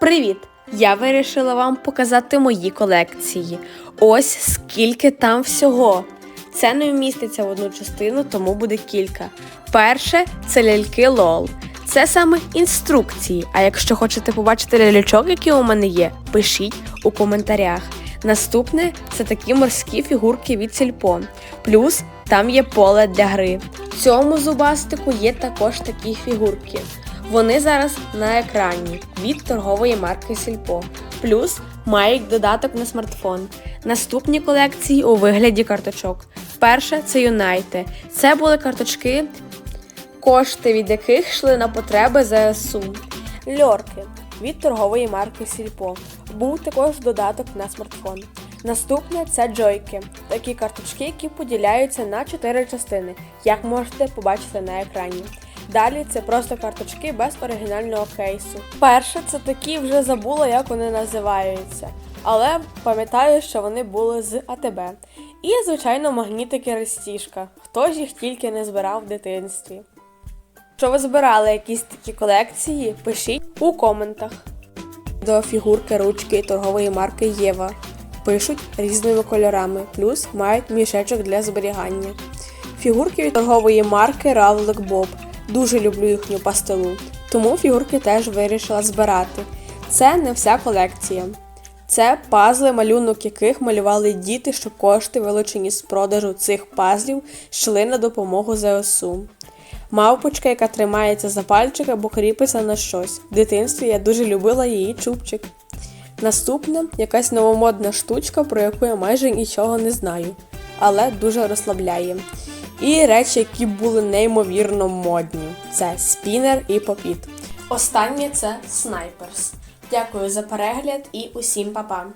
Привіт! Я вирішила вам показати мої колекції. Ось скільки там всього. Це не вміститься в одну частину, тому буде кілька. Перше це ляльки лол. Це саме інструкції. А якщо хочете побачити ляльочок, які у мене є, пишіть у коментарях. Наступне це такі морські фігурки від сільпо. Плюс там є поле для гри. В цьому зубастику є також такі фігурки. Вони зараз на екрані від торгової марки Сільпо. Плюс мають додаток на смартфон. Наступні колекції у вигляді карточок. Перше це Юнайте. Це були карточки, кошти від яких йшли на потреби ЗСУ. Льорки від торгової марки Сільпо. Був також додаток на смартфон. Наступне це джойки, такі карточки, які поділяються на 4 частини, як можете побачити на екрані. Далі це просто карточки без оригінального кейсу. Перше, це такі вже забула, як вони називаються. Але пам'ятаю, що вони були з АТБ. І, звичайно, магнітики Рестішка. Хто ж їх тільки не збирав в дитинстві. Якщо ви збирали якісь такі колекції, пишіть у коментах. До фігурки ручки торгової марки Єва. Пишуть різними кольорами, плюс мають мішечок для зберігання. Фігурки від торгової марки Равлик Боб. Дуже люблю їхню пастилу, тому фігурки теж вирішила збирати. Це не вся колекція. Це пазли, малюнок яких малювали діти, щоб кошти, вилучені з продажу цих пазлів, йшли на допомогу ЗСУ. Мавпочка, яка тримається за пальчик або кріпиться на щось. В дитинстві я дуже любила її чубчик. Наступна якась новомодна штучка, про яку я майже нічого не знаю, але дуже розслабляє. І речі, які були неймовірно модні: це спінер і попіт. Останнє це снайперс. Дякую за перегляд і усім па-па!